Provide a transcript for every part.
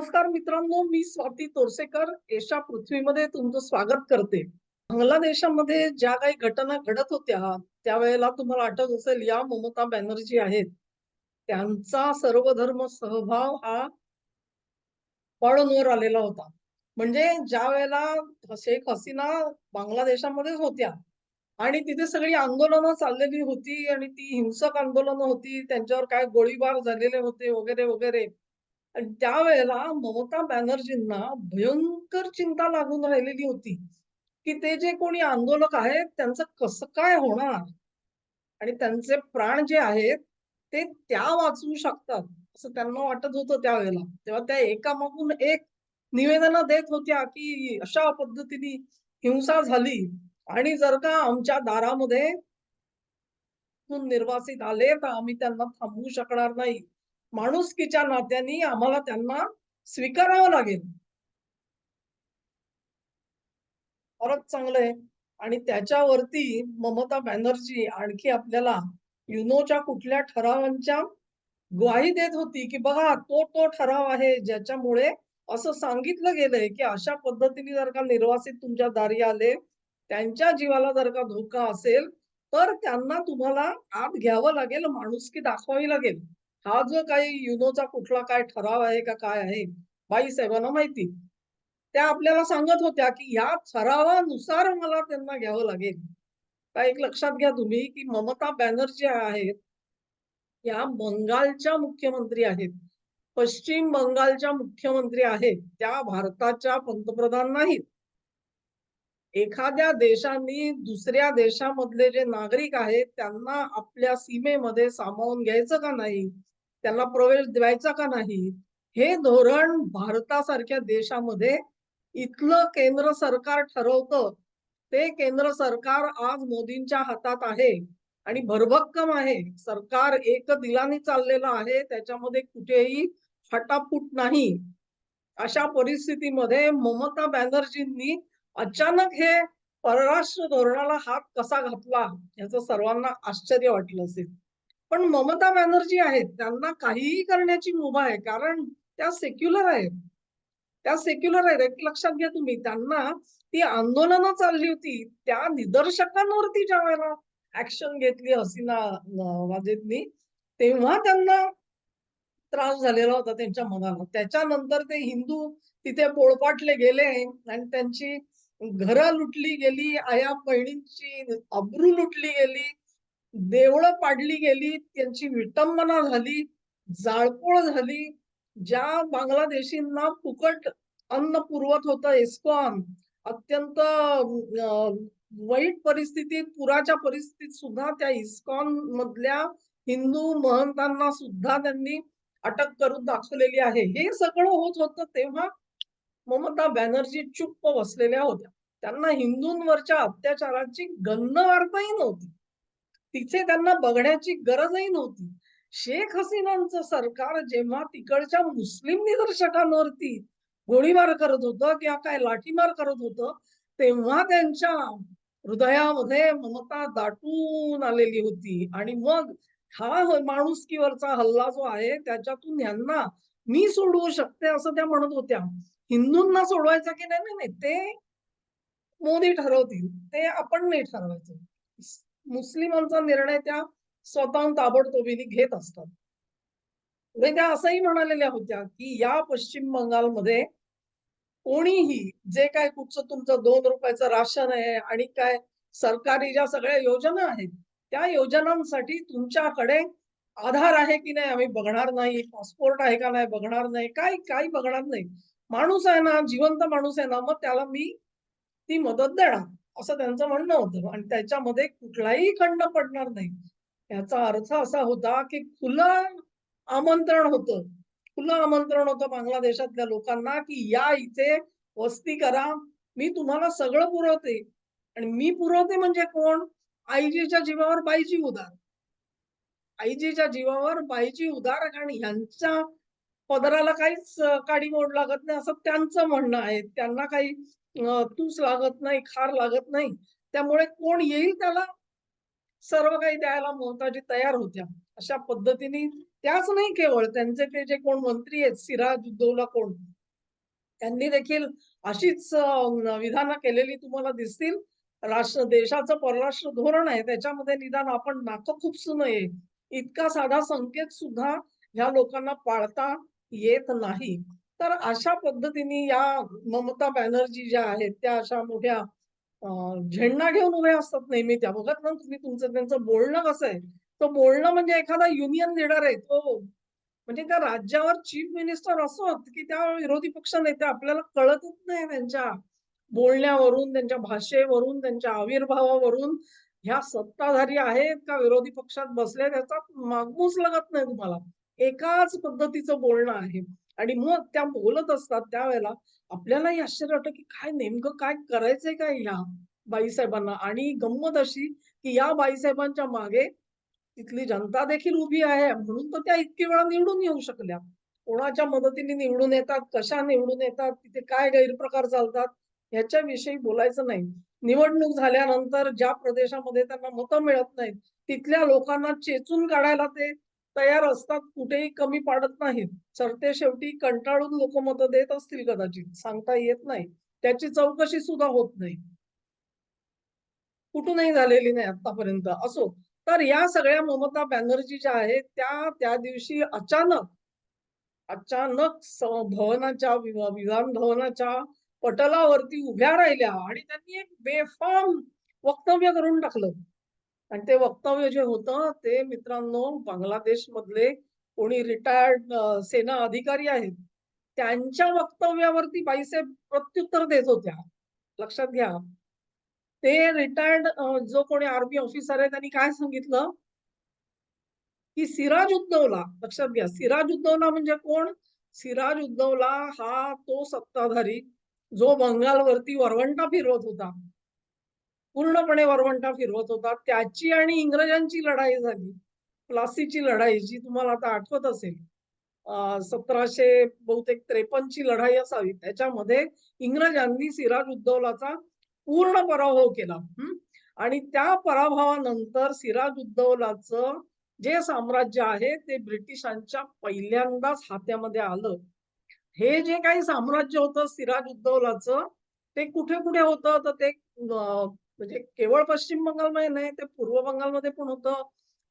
नमस्कार मित्रांनो मी स्वाती तोरसेकर. एशा पृथ्वीमध्ये तुमचं स्वागत करते. बांगलादेशामध्ये ज्या काही घटना घडत होत्या त्यावेळेला तुम्हाला आठवत असेल या ममता बॅनर्जी आहेत. त्यांचा सर्वधर्म सहभाव हा पळणवर आलेला होता. म्हणजे ज्या वेळेला शेख हसीना बांगलादेशामध्येच होत्या आणि तिथे सगळी आंदोलनं चाललेली होती आणि ती हिंसक आंदोलनं होती त्यांच्यावर काय गोळीबार झालेले होते वगैरे वगैरे. त्यावेळेला ममता बॅनर्जींना भयंकर चिंता लागून राहिलेली होती की ते जे कोणी आंदोलक आहेत त्यांचं कसं काय होणार? आणि त्यांचे प्राण जे आहेत ते त्या वाचवू शकतात असं त्यांना वाटत होतं त्यावेळेला. तेव्हा त्या एकामागून एक निवेदन देत होत्या की अशा पद्धतीने हिंसा झाली. आणि जर का आमच्या दारामध्ये निर्वासित आले तर आम्ही त्यांना थांबवू शकणार नाही. माणुसकीच्या नात्याने आम्हाला त्यांना स्वीकारावं लागेल. फारच चांगलंय आणि त्याच्यावरती ममता बॅनर्जी आणखी आपल्याला युनोच्या कुठल्या ठरावांच्या ग्वाही देत होती की बघा तो तो ठराव आहे ज्याच्यामुळे असं सांगितलं गेलंय की अशा पद्धतीने जर का निर्वासित तुमच्या दारी आले त्यांच्या जीवाला जर का धोका असेल तर त्यांना तुम्हाला आत घ्यावं लागेल माणुसकी दाखवावी लागेल. हा जो काही युनोचा कुठला काय ठराव आहे का काय आहे बाई साहेबांना माहिती. त्या आपल्याला सांगत होत्या की या ठरावानुसार मला त्यांना घ्यावं लागेल. का एक लक्षात घ्या तुम्ही की ममता बॅनर्जी आहेत या बंगालच्या मुख्यमंत्री आहेत. पश्चिम बंगालच्या मुख्यमंत्री आहेत त्या भारताच्या पंतप्रधान नाहीत. एखाद्या देशांनी दुसऱ्या देशामधले जे नागरिक आहेत त्यांना आपल्या सीमेमध्ये सामावून घ्यायचं का नाही? त्यांना प्रवेश द्यायचा का नाही? हे धोरण भारतासारख्या देशामध्ये इथलं केंद्र सरकार ठरवतं. ते केंद्र सरकार आज मोदींच्या हातात आहे आणि भरभक्कम आहे. सरकार एक दिलाने चाललेलं आहे त्याच्यामध्ये कुठेही फटाफूट नाही. अशा परिस्थितीमध्ये ममता बॅनर्जींनी अचानक हे परराष्ट्र धोरणाला हात कसा घातला याचं सर्वांना आश्चर्य वाटलं असेल. पण ममता बॅनर्जी आहेत त्यांना काहीही करण्याची मुभा आहे कारण त्या सेक्युलर आहेत. त्या सेक्युलर आहेत एक लक्षात घ्या तुम्ही त्यांना ती आंदोलनं चालली होती त्या निदर्शकांवरती ज्या वेळेला ऍक्शन घेतली हसीना वाजेतनी तेव्हा त्यांना त्रास झालेला होता त्यांच्या मनाला. त्याच्यानंतर ते हिंदू तिथे पोळपाटले गेले आणि त्यांची घरं लुटली गेली आया बहिणींची अब्रू लुटली गेली. देवळं पाडली गेली त्यांची विटंबना झाली जाळपोळ झाली. ज्या बांगलादेशींना फुकट अन्न पुरवत होतं एस्कॉन अत्यंत वाईट परिस्थितीत पुराच्या परिस्थितीत सुद्धा त्या इस्कॉन मधल्या हिंदू महंतांना सुद्धा त्यांनी अटक करून दाखवलेली आहे. हे सगळं होत होतं तेव्हा ममता बॅनर्जी चुप्प बसलेल्या होत्या. त्यांना हिंदूंवरच्या अत्याचाराची गंध वार्ताही नव्हती. तिथे त्यांना बघण्याची गरजही नव्हती. शेख हसीनांचं सरकार जेव्हा तिकडच्या मुस्लिम निदर्शकांवरती गोळीबार करत होतं किंवा काय लाठीमार करत होतं तेव्हा त्यांच्या हृदयामध्ये ममता दाटून आलेली होती. आणि मग हा माणुसकीवरचा हल्ला जो आहे त्याच्यातून यांना मी सोडवू शकते असं त्या म्हणत होत्या. हिंदूंना सोडवायचं की नाही नाही ते मोदी ठरवतील ते आपण नाही ठरवायचं. मुस्लिमांचा निर्णय त्या स्वतःहून ताबडतोबीने घेत असतात. पुढे त्या असंही म्हणालेल्या होत्या की या पश्चिम बंगालमध्ये कोणीही जे काय कुठचं तुमचं दोन रुपयाचं राशन आहे आणि काय सरकारी ज्या सगळ्या योजना आहेत त्या योजनांसाठी तुमच्याकडे आधार आहे की नाही आम्ही बघणार नाही पासपोर्ट आहे का नाही बघणार नाही काय काही बघणार नाही. माणूस आहे ना जिवंत माणूस आहे ना मग त्याला मी ती मदत देणार. असं त्यांचं म्हणणं होतं. आणि त्याच्यामध्ये कुठलाही खंड पडणार नाही. याचा अर्थ असा होता की खुलं आमंत्रण होतं. खुलं आमंत्रण होतं बांगलादेशातल्या लोकांना की या इथे वस्ती करा. मी तुम्हाला सगळं पुरवते. आणि मी पुरवते म्हणजे कोण? आईजीच्या जीवावर बाईजी उदार. आईजीच्या जीवावर बाईजी उदार आणि ह्यांच्या पदराला काहीच काडी मोड लागत नाही असं त्यांचं म्हणणं आहे. त्यांना काही तूच लागत नाही खार लागत नाही. त्यामुळे कोण येईल त्याला? सर्व काही द्यायला मोहताजी तयार होत्या. अशा पद्धतीने त्याच नाही केवळ त्यांचे ते जे कोण मंत्री आहेत सिराज उद्दौला कोण? त्यांनी देखील अशीच विधानं केलेली तुम्हाला दिसतील. राष्ट्र देशाचं परराष्ट्र धोरण आहे त्याच्यामध्ये निदान आपण नाकं खुपसू नये इतका साधा संकेत सुद्धा ह्या लोकांना पाळता येत नाही. तर अशा पद्धतीने या ममता बॅनर्जी ज्या आहेत त्या अशा मोठ्या झेंडा घेऊन उभ्या असतात नेहमी. त्या बघत ना तुम्ही तुमचं त्यांचं बोलणं कसं आहे? तो बोलणं म्हणजे एखादा युनियन लिडर आहे तो. म्हणजे त्या राज्यावर चीफ मिनिस्टर असोत की त्या विरोधी पक्ष नेते आपल्याला कळतच नाही त्यांच्या बोलण्यावरून त्यांच्या भाषेवरून त्यांच्या आविर्भावावरून. ह्या सत्ताधारी आहेत का विरोधी पक्षात बसले त्याचा मागमूस लागत नाही तुम्हाला. एकाच पद्धतीचं बोलणं आहे. आणि मग त्या बोलत असतात त्यावेळेला आपल्यालाही आश्चर्य वाटतं की काय नेमकं काय करायचंय काय ह्या बाईसाहेबांना? आणि गंमत अशी की या बाईसाहेबांच्या मागे तिथली जनता देखील उभी आहे. म्हणून तर त्या इतकी वेळा निवडून येऊ शकल्या. कोणाच्या मदतीने निवडून येतात? कशा निवडून येतात? तिथे काय गैरप्रकार चालतात? ह्याच्याविषयी बोलायचं नाही. निवडणूक झाल्यानंतर ज्या प्रदेशामध्ये त्यांना मतं मिळत नाहीत तिथल्या लोकांना चेचून काढायला ते तयार असतात कुठेही कमी पाडत नाहीत. सरते शेवटी कंटाळून लोक मतं देत असतील कदाचित. सांगता येत नाही. त्याची चौकशी सुद्धा होत नाही. कुठूनही झालेली नाही आतापर्यंत असो तर या सगळ्या ममता बॅनर्जी ज्या आहेत त्या त्या दिवशी अचानक अचानक भवनाच्या विधान भवनाच्या पटलावरती उभ्या राहिल्या आणि त्यांनी एक बेफॉर्म वक्तव्य करून टाकलं. आणि ते वक्तव्य जे होतं ते मित्रांनो बांगलादेश मधले कोणी रिटायर्ड सेना अधिकारी आहेत त्यांच्या वक्तव्यावरती बाईसाहेब प्रत्युत्तर देत होत्या. लक्षात घ्या. ते रिटायर्ड जो कोणी आर्मी ऑफिसर आहे त्यांनी काय सांगितलं? की सिराज उद्धवला लक्षात घ्या सिराज उद्दौला म्हणजे कोण? सिराज उद्धवला हा तो सत्ताधारी जो बंगालवरती वरवंटा फिरवत होता. पूर्णपणे वरवंटा फिरवत होता त्याची आणि इंग्रजांची लढाई झाली. प्लासीची लढाई जी तुम्हाला आता आठवत असेल सतराशे बहुतेक त्रेपन्नची लढाई असावी. त्याच्यामध्ये इंग्रजांनी सिराज उद्दौलाचा पूर्ण पराभव केला. आणि त्या पराभवानंतर सिराज उद्दौलाचं जे साम्राज्य आहे ते ब्रिटिशांच्या पहिल्यांदाच हात्यामध्ये आलं. हे जे काही साम्राज्य होतं सिराज उद्दौलाचं ते कुठे कुठे होतं? तर ते म्हणजे केवळ पश्चिम बंगालमध्ये नाही ते पूर्व बंगालमध्ये पण होतं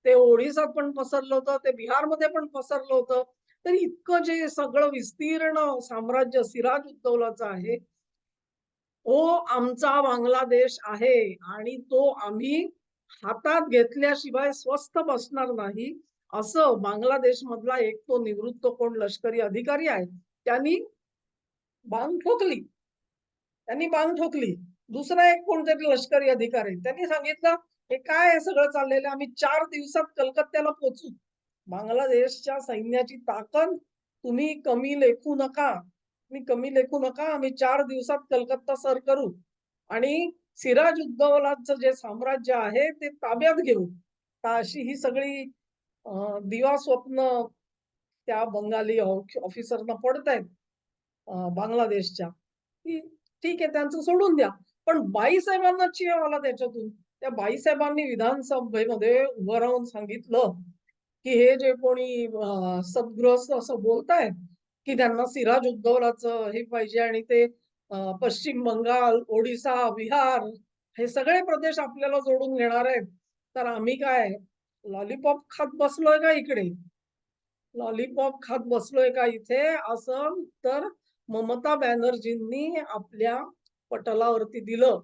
ते ओडिसात पण पसरलं होतं ते बिहारमध्ये पण पसरलं होतं. तर इतकं जे सगळं विस्तीर्ण साम्राज्य सिराज उद्दौलाचं आहे तो आमचा बांगलादेश आहे आणि तो आम्ही हातात घेतल्याशिवाय स्वस्थ बसणार नाही असं बांगलादेश मधला एक तो निवृत्त कोण लष्करी अधिकारी आहे त्यांनी बांग ठोकली. त्यांनी बांग ठोकली. दुसरा एक कोणतरी लष्करी अधिकारी त्यांनी सांगितलं हे काय आहे सगळं चाललेलं आम्ही चार दिवसात कलकत्त्याला पोचू बांगलादेशच्या सैन्याची ताकद तुम्ही कमी लेखू नका. तुम्ही कमी लेखू नका. आम्ही चार दिवसात कलकत्ता सर करू. आणि सिराज उद्दौलाचं जे साम्राज्य आहे ते ताब्यात घेऊ अशी ही सगळी दिवा स्वप्न त्या बंगाली ऑफिसरना पडत आहेत बांगलादेशच्या. ठीक आहे त्यांचं सोडून द्या. पण बाईसाहेबांना चिव आला त्याच्यातून. त्या बाईसाहेबांनी विधानसभेमध्ये उभं राहून सांगितलं की हे जे कोणी अं, सद्गृहस्थ असं बोलतायत की त्यांना सिराज उद्धवलाचं हे पाहिजे आणि ते पश्चिम बंगाल ओडिसा बिहार हे सगळे प्रदेश आपल्याला जोडून घेणार आहेत. तर आम्ही काय लॉलीपॉप खात बसलोय का इकडे? लॉलीपॉप खात बसलोय का इथे? असं तर ममता बॅनर्जींनी आपल्या पटलावरती दिलं.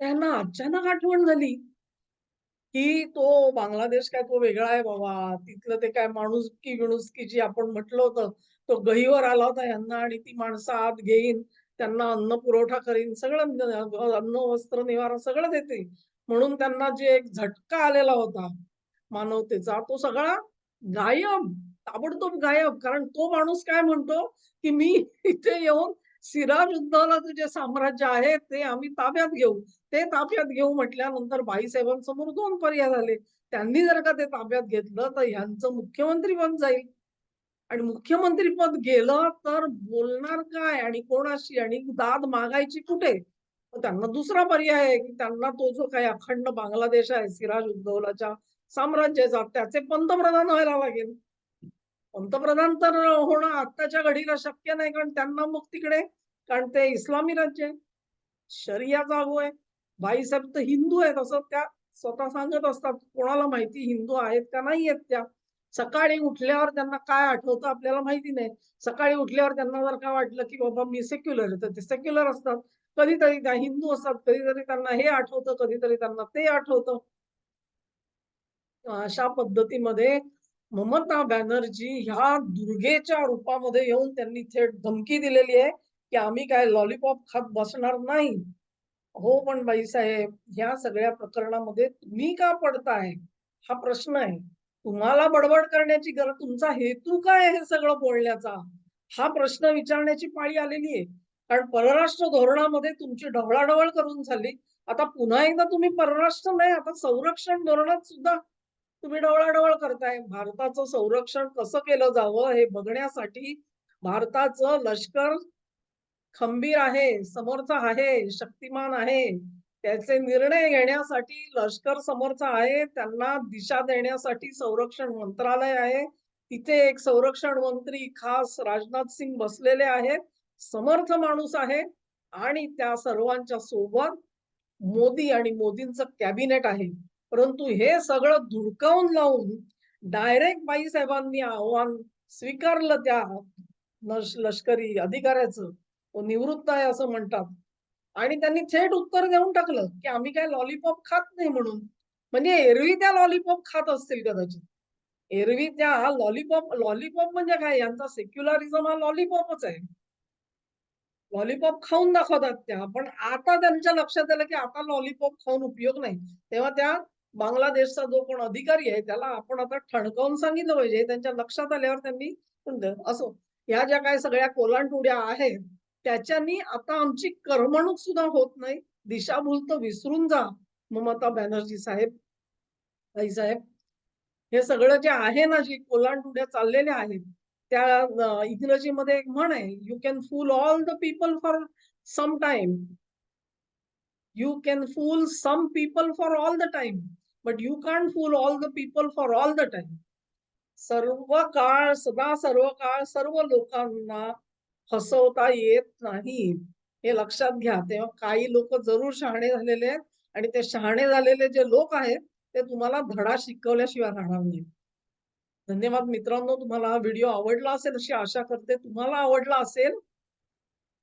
त्यांना अचानक आठवण झाली की तो बांगलादेश काय तो वेगळा आहे बाबा. तिथलं ते काय माणुसकी विणुसकी जी आपण म्हटलं होतं तो गहीवर आला होता यांना आणि ती माणसं आत घेईन त्यांना अन्न पुरवठा करीन सगळं अन्न वस्त्र निवारा सगळं देते. म्हणून त्यांना जे एक झटका आलेला होता मानवतेचा तो सगळा गायब ताबडतोब गायब. कारण तो माणूस काय म्हणतो की मी इथे येऊन सिराज उद्दौलाचं जे साम्राज्य आहे ते आम्ही ताब्यात घेऊ. ते ताब्यात घेऊ म्हटल्यानंतर बाईसाहेबांसमोर दोन पर्याय झाले. त्यांनी जर का ते ताब्यात घेतलं तर ह्यांचं मुख्यमंत्री पद जाईल. आणि मुख्यमंत्री पद गेलं तर बोलणार काय? आणि कोणाशी? आणि दाद मागायची कुठे? त्यांना दुसरा पर्याय आहे की त्यांना तो जो काही अखंड बांगलादेश आहे सिराज उद्दौलाच्या साम्राज्याचा त्याचे पंतप्रधान व्हायला लागेल. पंतप्रधान तर होणं आत्ताच्या घडीला शक्य नाही कारण त्यांना मग तिकडे कारण ते इस्लामी राज्य आहे. शरिया लागू आहे. बाईसाहेब तर हिंदू आहेत असं त्या स्वतः सांगत असतात. कोणाला माहिती हिंदू आहेत का नाही आहेत त्या? सकाळी उठल्यावर त्यांना काय आठवतं आपल्याला माहिती नाही. सकाळी उठल्यावर त्यांना जर का वाटलं की बाबा मी सेक्युलर आहे तर ते सेक्युलर असतात. कधीतरी त्या हिंदू असतात कधीतरी त्यांना हे आठवतं कधीतरी त्यांना ते आठवतं. अशा पद्धतीमध्ये ममता बॅनर्जी ह्या दुर्गेच्या रूपामध्ये येऊन त्यांनी थेट धमकी दिलेली आहे की आम्ही काय लॉलीपॉप खात बसणार नाही. हो पण बाईसाहेब ह्या सगळ्या प्रकरणामध्ये तुम्ही का पडताय? हा प्रश्न आहे. तुम्हाला बडबड करण्याची गरज तुमचा हेतू काय आहे हे सगळं बोलण्याचा? हा प्रश्न विचारण्याची पाळी आलेली आहे. कारण परराष्ट्र धोरणामध्ये तुमची ढवळाढवळ करून झाली. आता पुन्हा एकदा तुम्ही परराष्ट्र नाही आता संरक्षण धोरणात सुद्धा तुम्ही डोळाडोळ करताय. भारताचं संरक्षण कसं केलं जावं हे बघण्यासाठी भारताचं लष्कर खंबीर आहे समर्थ आहे शक्तिमान आहे. त्याचे निर्णय घेण्यासाठी लष्कर समर्थ आहे. त्यांना दिशा देण्यासाठी संरक्षण मंत्रालय आहे. तिथे एक संरक्षण मंत्री खास राजनाथ सिंग बसलेले आहेत. समर्थ माणूस आहे. आणि त्या सर्वांच्या सोबत मोदी आणि मोदींचं कॅबिनेट आहे. परंतु हे सगळं धुडकावून लावून डायरेक्ट बाईसाहेबांनी आव्हान स्वीकारलं त्या लष्करी अधिकाऱ्याचं. तो निवृत्त आहे असं म्हणतात. आणि त्यांनी थेट उत्तर देऊन टाकलं की आम्ही काय लॉलीपॉप खात नाही म्हणून. म्हणजे एरवी त्या लॉलीपॉप खात असतील कदाचित. एरवी त्या लॉलीपॉप लॉलीपॉप म्हणजे काय? यांचा सेक्युलरिझम हा लॉलीपॉपच आहे. लॉलीपॉप खाऊन दाखवतात त्या. पण आता त्यांच्या लक्षात आलं की आता लॉलीपॉप खाऊन उपयोग नाही. तेव्हा त्या बांगलादेशचा जो कोण अधिकारी आहे त्याला आपण आता ठणकावून सांगितलं पाहिजे. त्यांच्या लक्षात आल्यावर त्यांनी असो. ह्या ज्या काही सगळ्या कोलांटुड्या आहेत त्याच्यानी आता आमची करमणूक सुद्धा होत नाही. दिशाभूल तर विसरून जा ममता बॅनर्जी साहेब आई साहेब. हे सगळं जे आहे ना जी कोलांटुड्या चाललेल्या आहेत त्या इंग्रजीमध्ये एक म्हण आहे you can fool all the people for some time you can fool some people for all the time but you can fool all the people for all the time सर्व काळ सदा सर्व काळ सर्व लोकांना फसवता येत नाही. हे लक्षात घ्या. तेव्हा काही लोक जरूर शहाणे झालेले आहेत आणि ते शहाणे झालेले जे लोक आहेत ते तुम्हाला धडा शिकवल्याशिवाय राहणार नाही. धन्यवाद मित्रांनो. तुम्हाला हा व्हिडिओ आवडला असेल अशी आशा करते. तुम्हाला आवडला असेल